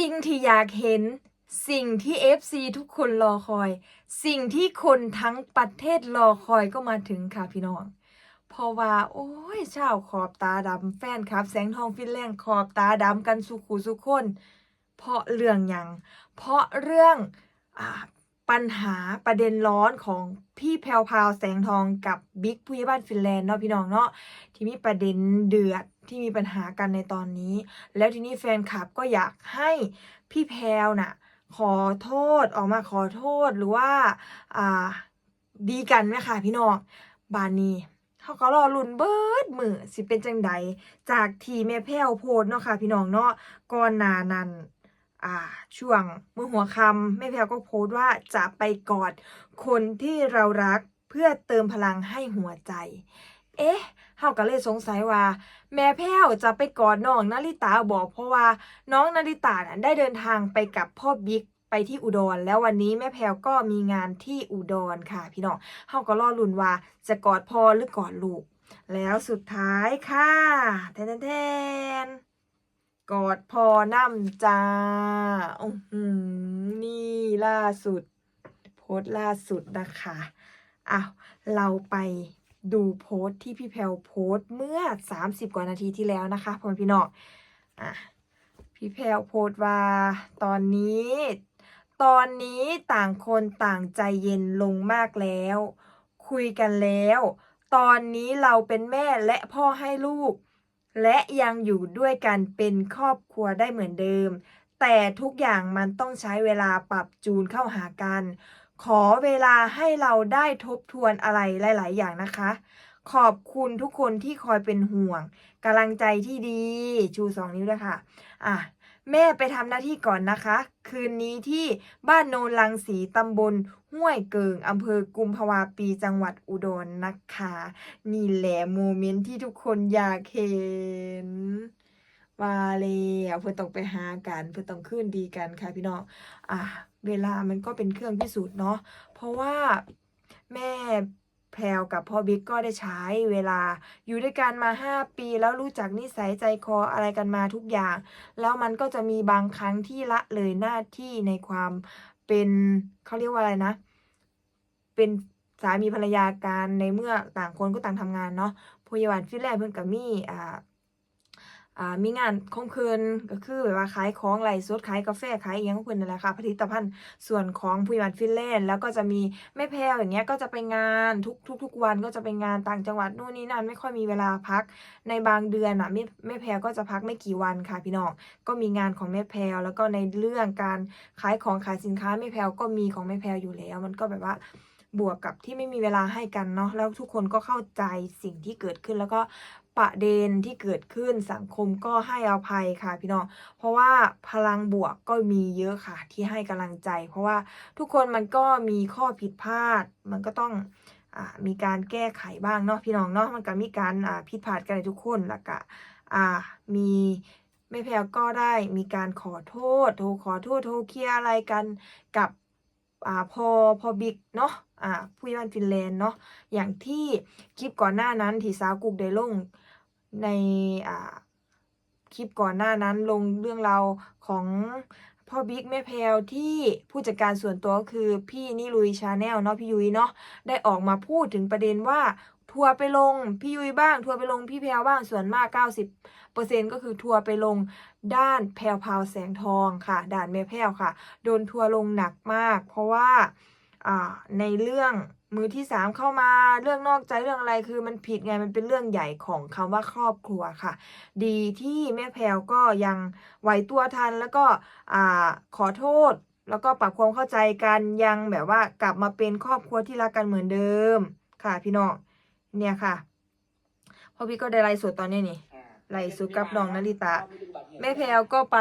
สิ่งที่อยากเห็น สิ่งที่ FC ทุกคนรอคอย สิ่งที่คนทั้งประเทศรอคอยก็มาถึงค่ะพี่น้อง เพราะว่า โอ้ยชาวขอบตาดำแฟนครับ แสงทองฟินแลนด์ขอบตาดำกันสุขุสุขคน เพราะเรื่องยัง เพราะเรื่องอปัญหาประเด็นร้อนของพี่แพรวพาวแสงทองกับบิ๊กผู้ใหญ่บ้านฟินแลนด์เนาะพี่น้องเนาะที่มีประเด็นเดือด ที่มีปัญหากันในตอนนี้ แล้วทีนี้แฟนคลับก็อยากให้พี่แพรวน่ะขอโทษออกมาขอโทษหรือว่าอ่าดีกันไหมคะพี่น้องบานนี้เขาก็รอลุ้นเบิดมือสิเป็นจังใดจากทีแม่แพ้วโพสต์เนาะค่ะพี่น้องเนาะก่อนนานั้นอ่าช่วงเมื่อหัวคำแม่แพรวก็โพสต์ว่าจะไปกอดคนที่เรารักเพื่อเติมพลังให้หัวใจ เอ๊ะ เฮาก็เลยสงสัยว่า แม่แพ้วจะไปกอดน้องนาริตาบอกเพราะว่าน้องนาริตาน่ะได้เดินทางไปกับพ่อบิ๊กไปที่อุดร แล้ววันนี้แม่แพรวก็มีงานที่อุดรค่ะ พี่น้องเฮาก็รอลุ้นว่าจะกอดพ่อหรือกอดลูก แล้วสุดท้ายค่ะแทนแทนกอดพ่อน้ำจ้าอื้อหือนี่ล่าสุด โพสต์ล่าสุดนะคะอ้าวเราไป ดูโพสต์ที่พี่แพลวโพสต์เมื่อ 30 กว่านาทีที่แล้วนะคะพ่อแม่พี่น้องอะพี่แพลวโพสต์ว่าตอนนี้ ตอนนี้ต่างคนต่างใจเย็นลงมากแล้ว คุยกันแล้ว ตอนนี้เราเป็นแม่และพ่อให้ลูก และยังอยู่ด้วยกันเป็นครอบครัวได้เหมือนเดิม แต่ทุกอย่างมันต้องใช้เวลาปรับจูนเข้าหากัน ขอเวลาให้เราได้ทบทวนอะไรหลาย ๆ อย่างนะคะ ขอบคุณทุกคนที่คอยเป็นห่วงกำลังใจที่ดี ชูสองนิ้วด้วยค่ะ อะ แม่ไปทำหน้าที่ก่อนนะคะ คืนนี้ที่บ้านโนนลังสีตำบลห้วยเกิงอำเภอกุมภาวาปีจังหวัดอุดรนะคะ นี่แหละโมเมนต์ที่ทุกคนอยากเห็นว่าแล้วเพื่อนต้องไปหากัน เพื่อนต้องคืนดีกันค่ะพี่น้องอะ เวลามันก็เป็นเครื่องพิสูจน์เนาะเพราะว่าแม่แพรวกับพ่อบิ๊กก็ได้ใช้เวลาอยู่ด้วยกันมา 5 ปีแล้วรู้จักนิสัยใจคออะไรกันมาทุกอย่าง แล้วมันก็จะมีบางครั้งที่ละเลยหน้าที่ในความเป็นเขาเรียกว่าอะไรนะ เป็นสามีภรรยากันในเมื่อต่างคนก็ต่างทำงานเนาะพยาบาลฟินแลนด์เพิ่อนกับมี่อ่า มีงานของเพิ่นก็คือแบบว่าขายของไลสดขายกาแฟขายอหยังของเพิ่นนั่นแหละค่ะผลิตภัณฑ์ส่วนของผู้หญ่บ้านฟินแลนด์แล้วก็จะมีแม่แพรวอย่างเงี้ยก็จะไปงานทุกทุกทุกวันก็จะไปงานต่างจังหวัดนู่นนี่นั่นไม่ค่อยมีเวลาพักในบางเดือนอะแม่แม่แพรวก็จะพักไม่กี่วันค่ะพี่น้องก็มีงานของแม่แพรวแล้วก็ในเรื่องการขายของขายสินค้าแม่แพรวก็มีของแม่แพรวอยู่แล้ว มันก็แบบว่าบวกกับที่ไม่มีเวลาให้กันเนาะแล้วทุกคนก็เข้าใจสิ่งที่เกิดขึ้นแล้วก็ประเด็นที่เกิดขึ้นสังคมก็ให้อภัยค่ะพี่น้อง เพราะว่าพลังบวกก็มีเยอะค่ะที่ให้กำลังใจ เพราะว่าทุกคนมันก็มีข้อผิดพลาด มันก็ต้องอมีการแก้ไขบ้างเนาะพี่น้องเนาะมันก็มีการผิดพลาดกันในทุกคนแล้วก็มีแม่แพรวก็ได้มีการขอโทษ โทรขอโทษโทรเคลียร์อะไรกันกับ อ่าพอพอบิ๊กเนาะอ่าผู้ใหญ่านฟินแลนด์เนาะอย่างที่คลิปก่อนหน้านั้นที่สาวกุกได้ลงในอ่าคลิปก่อนหน้านั้นลงเรื่องราวของพ่อบิ๊กแม่แพรวที่ผู้จัดการส่วนตัวก็คือพี่นิลุยชาแนลเนาะพี่ยุ้ยเนาะได้ออกมาพูดถึงประเด็นว่าทัวร์ไปลงพี่ยุ้ยบ้าง ทัวร์ไปลงพี่แพรวบ้างส่วนมาก90 เปอร์เซ็นต์ก็คือทัวร์ไปลงด้านแพรวพาวแสงทองค่ะ ด่านแม่แพรวค่ะ โดนทัวร์ลงหนักมาก เพราะว่าในเรื่องมือที่สามเข้ามาเรื่องนอกใจเรื่องอะไรคือมันผิดไงมันเป็นเรื่องใหญ่ของคำว่าครอบครัวค่ะ ดีที่แม่แพรวก็ยังไหวตัวทันแล้วก็ขอโทษ แล้วก็ปรับความเข้าใจกันยังแบบว่ากลับมาเป็นครอบครัวที่รักกันเหมือนเดิมค่ะ พี่น้องเนี่ยค่ะพอพี่ก็ได้ไลฟ์สดตอนนี้นี่ ไล่สุกับน้องนาริตะ แม่แพรวก็ไป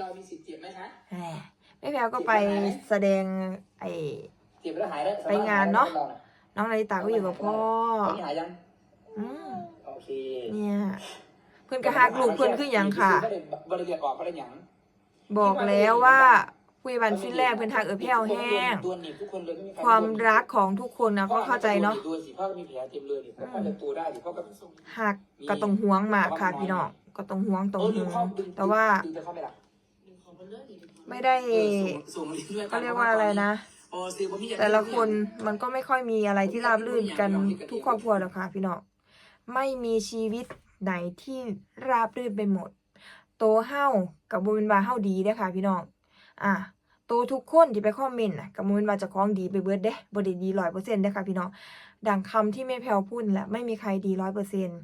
เรามีสิทธิ์เจ็บไหมคะแหมแม่แพรวก็ไปแสดงไอ้เจ็บแล้วหายได้ไปงานเนอะน้องนาริตาก็อยู่กับพ่อตอนนี้หายยังอืมโอเคเนี่ยเพื่อนก็ฮักลูกเพื่อนคือหยังค่ะไม่ได้บริเวณออกไม่ได้หยังบอกแล้วว่า คุยวันฟินแรกเพื่อนทักเออแพ้วแห้งตัวหนีบทุกคนเลยไใความรักของทุกคนนะก็เข้าใจเนาะดูสิพ่อก็มีแผลเต็มเลยดิพ่อก็จะตัวได้ดิพ่อก็หักก็ต้องห่วงมากค่ะพี่น้องก็ต้องห่วงต้องเออดึห่งวเข้างดึงแต่ว่าดึงจะเข้าไปละไม่ได้เออส่งส่งลิงก์ด้วยเขาเรียกว่าอะไรนะโอ้ซื้อบ่มีอย่างแต่ละคนมันก็ไม่ค่อยมีอะไรที่ราบรื่นกันทุกครอบครัวหรอกค่ะ พี่น้องไม่มีชีวิตไหนที่ราบรื่นไปหมด โตเฮ้ากับบุญบาเฮ้าดีเด้อค่ะพี่น้อง อะ โตทุกคนที่ไปคอมเมนต์นะกับบุญบาจะคล้องดีไปเบิดเด้บ่ได้ดีร้อยเปอร์เซ็นต์เด้ค่ะพี่น้องดังคำที่แม่แพลวพูดแหละไม่มีใครดีร้อยเปอร์เซ็นต์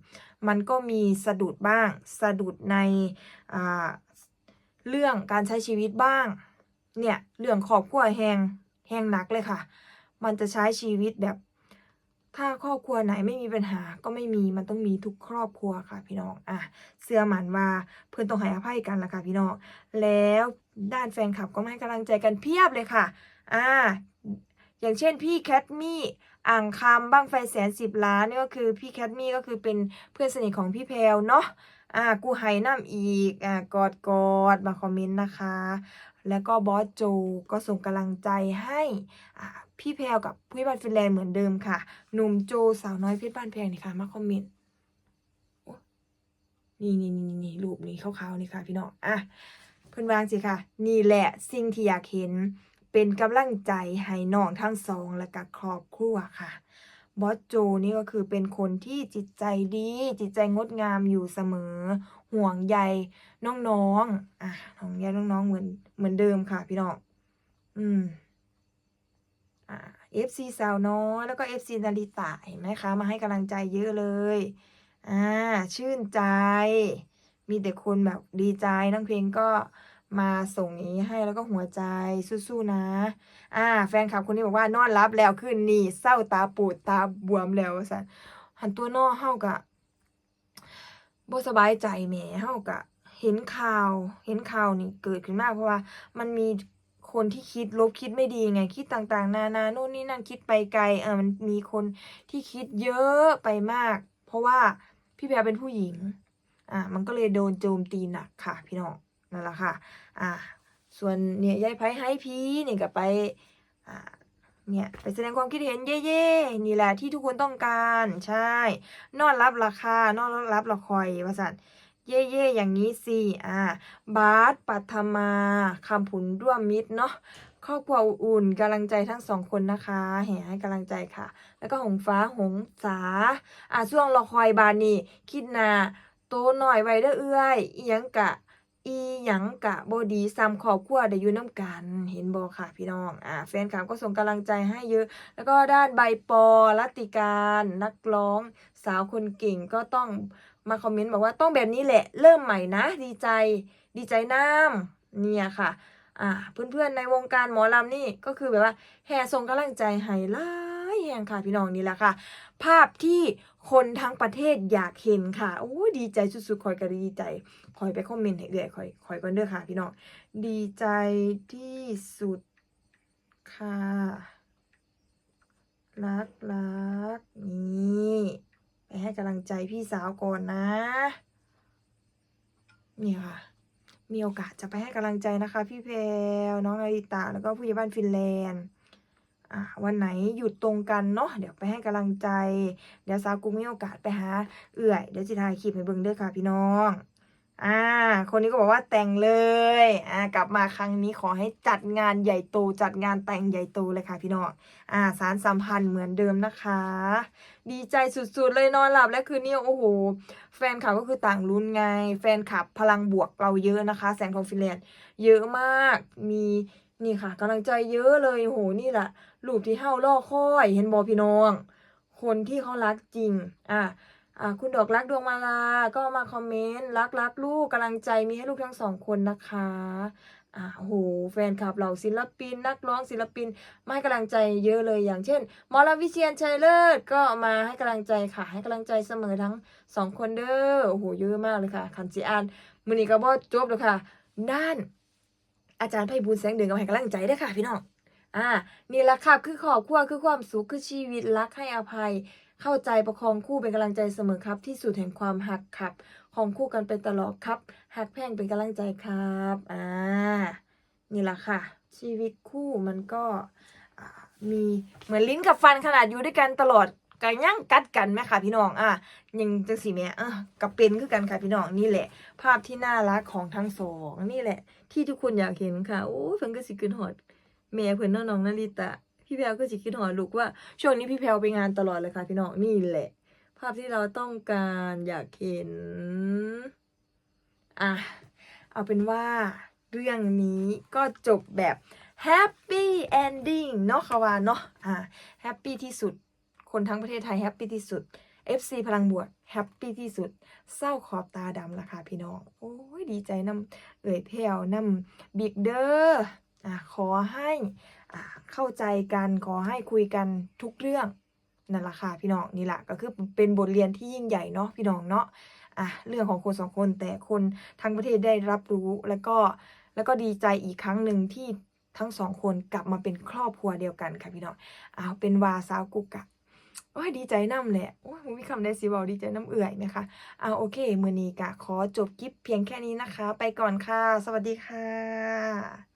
มันก็มีสะดุดบ้าง สะดุดในเรื่องการใช้ชีวิตบ้าง เนี่ยเรื่องครอบครัวแหงแหงหนักเลยค่ะ มันจะใช้ชีวิตแบบ ถ้าครอบครัวไหนไม่มีปัญหาก็ไม่มีมันต้องมีทุกครอบครัวค่ะพี่น้องอะเสื้อหมันว่าเพื่อนต้องให้อภัยกันละค่ะพี่น้องแล้ว ด้านแฟนคลับก็มาให้กำลังใจกันเพียบเลยค่ะ อ่า อย่างเช่นพี่แคทมี่อ่างคำบ้างไฟแสนสิบล้านนี่ก็คือพี่แคทมี่ก็คือเป็นเพื่อนสนิทของพี่แพลวเนาะ อ่า กูไห้น้ำอีก อ่ากอดกอดมาคอมเมนต์นะคะ แล้วก็บอสโจก็ส่งกำลังใจให้อ่าพี่แพลวกับพี่บ้านฟินแลนด์เหมือนเดิมค่ะ หนุ่มโจสาวน้อยเพชรบ้านแพงนี่ค่ะมาคอมเมนต์นี่นี่นี่นี่รูปนี้ขาวๆนี่ค่ะพี่น้อง อะ เพิ่นวางสิค่ะ นี่แหละสิ่งที่อยากเห็น เป็นกำลังใจให้น้องทั้งสองและกับครอบครัวค่ะบอสโจนี่ก็คือเป็นคนที่จิตใจดี จิตใจงดงามอยู่เสมอ ห่วงใยน้องๆอะห่วงใยน้องๆเหมือนเหมือนเดิมค่ะ พี่น้องอืมอ่า FC สาวน้อยแล้วก็ FC นาริตะเห็นไหมคะ มาให้กำลังใจเยอะเลย อ่า ชื่นใจ มีแต่คนแบบดีใจน้องเพลงก็มาส่งนี้ให้แล้วก็หัวใจสู้ๆนะ อ่า แฟนคลับคนนี้บอกว่านอนรับแล้วขึ้นนี่เศร้าตาปูดตาบวมแล้วสันหันตัวนอเฮากะบ่สบายใจแหมเฮากะ เห็นข่าว เห็นข่าวนี่เกิดขึ้นมากเพราะว่ามันมีคนที่คิดลบคิดไม่ดีไงคิดต่างๆ นานาโน่นนี่นั่นคิดไปไกลเออมันมีคนที่คิดเยอะไปมาก เพราะว่าพี่แพรเป็นผู้หญิง อ่ามันก็เลยโดนโจมตีหนักค่ะ พี่น้องนั่นแหละค่ะ อ่า ส่วนเนี่ยยายไพ่ให้พีเนี่ยก็ไปอ่าเนี่ยไปแสดงความคิดเห็นเย่ๆนี่แหละที่ทุกคนต้องการใช่ นอนรับราคานอนรับละคอยว่าสันเย่ๆอย่างนี้สิอ่าบาสปัทมาคำผุนร่วมมิตรเนาะครอบครัวอุ่นกำลังใจทั้งสองคนนะคะแห่ให้กำลังใจค่ะ แล้วก็หงฟ้าหงสาอ่าช่วงละคอยบานนี่คิดนา โตหน่อยไว้เด้อเอื้อยอีหยังกะ อีหยังกะบดีซ้ำครอบครัวได้อยู่น้ำกัน เห็นบอค่ะพี่น้อง อ่าแฟนคลับก็ส่งกำลังใจให้เยอะ แล้วก็ด้านใบปอรัตติการนักร้อง สาวคนเก่งก็ต้องมาคอมเมนต์บอกว่าต้องแบบนี้แหละ เริ่มใหม่นะ ดีใจ ดีใจน้ำเนี่ยค่ะอ่าเพื่อนๆในวงการหมอลำนี่ก็คือแบบว่าแห่ส่งกำลังใจให้หลายแห่งค่ะพี่น้องนี่แหละค่ะ ภาพที่ คนทั้งประเทศอยากเห็นค่ะโอ้ดีใจสุดๆคอยก็ดีใจคอยไปคอมเมนต์ให้เอื่อยคอยคอยก่อนเด้อค่ะพี่น้องดีใจที่สุดค่ะรักรักนี่ไปให้กำลังใจพี่สาวก่อนนะเนี่ยค่ะมีโอกาสจะไปให้กำลังใจนะคะ พี่แพรวน้องนาริตะแล้วก็ผู้ใหญ่บ้านฟินแลนด์ วันไหนหยุดตรงกันเนาะเดี๋ยวไปให้กำลังใจ เดี๋ยวสาวกุ้งมีโอกาสไปหาเอื่อย เดี๋ยวจะถ่ายคลิปให้เบิ่งเด้อค่ะพี่น้อง อ่า คนนี้ก็บอกว่าแต่งเลย อ่ากลับมาครั้งนี้ขอให้จัดงานใหญ่โตจัดงานแต่งใหญ่โตเลยค่ะพี่น้อง อ่า สารสัมพันธ์เหมือนเดิมนะคะ ดีใจสุดๆเลยนอนหลับและคืนนี้โอ้โห แฟนคลับก็คือต่างลุ้นไง แฟนคลับพลังบวกเราเยอะนะคะ แสงทองฟินแลนด์เยอะมาก มีนี่ค่ะกำลังใจเยอะเลยโหนี่แหละรูปที่เฮาล่อค่อย เห็นบอพี่น้อง คนที่เขารักจริง อะอะคุณดอกรักดวงมาลา ก็มาคอมเมนต์รักรักลูกกำลังใจมีให้ลูกทั้งสองคนนะคะอะโหแฟนคลับเหล่าศิลปิน นักร้องศิลปินมาให้กำลังใจเยอะเลยอย่างเช่นหมอลวิเชียนชัยเลิศก็มาให้กำลังใจค่ะ ให้กำลังใจเสมอทั้งสองคนเด้อโอ้โหเยอะมากเลยค่ะคันจีอานมือนี้ก็บอจบแล้วค่ะ ด้าน อาจารย์ไพบูลแสงเดือนก็ให้กำลังใจด้ค่ะ พี่น้องอ่านี่แหละค่ะคือครอบครัวคือความสุขคือชีวิตรักให้อภัย เข้าใจประคองคู่เป็นกำลังใจเสมอครับ ที่สุดแห่งความหักครับ ของคู่กันไปตลอดครับหักแพ่งเป็นกำลังใจครับอ่านี่แหละค่ะ ชีวิตคู่มันก็มีเหมือนลิ้นกับฟันขนาดอยู่ด้วยกันตลอด ก็ยังกัดกันแม่ค่ะพี่น้องอะยังจังสีแม่อะกับเป็นคือกันค่ะพี่น้องนี่แหละ ภาพที่น่ารักของทั้งสองนี่แหละ ที่ทุกคนอยากเห็นค่ะโอ้เพิ่นก็สิขึ้นฮอดแม่เพิ่นเนาะน้องนาริตะพี่แพลวก็สิขึ้นฮอดลูกว่าช่วงนี้พี่แพลวไปงานตลอดเลยค่ะ พี่น้องนี่แหละ ภาพที่เราต้องการอยากเห็นอะเอาเป็นว่าเรื่องนี้ก็จบแบบ happy ending เนาะค่ะว่าเนาะอะ happy ที่สุด คนทั้งประเทศไทย happy ที่สุด FC พลังบวก happy ที่สุด เศร้าขอบตาดำละค่ะพี่น้อง โอ้ยดีใจนำเอ่ยแพลวนำบิ๊กเดอร์อะขอให้อ่าเข้าใจกันขอให้คุยกันทุกเรื่องนั่นแหละค่ะพี่น้องนี่แหละก็คือเป็นบทเรียนที่ยิ่งใหญ่เนาะพี่น้องเนาะอะเรื่องของคนสองคนแต่คนทั้งประเทศได้รับรู้แล้วก็แล้วก็ดีใจอีกครั้งหนึ่งที่ทั้งสองคนกลับมาเป็นครอบครัวเดียวกันค่ะพี่น้องอ้าวเป็นวาสาวกุกะ โอ้ยดีใจน้ำแหละโอ้ยมีคำได้สิบอกดีใจน้ำเอื่อยนะคะอ้าโอเค มือนี้กะขอจบคลิปเพียงแค่นี้นะคะ ไปก่อนค่ะ สวัสดีค่ะ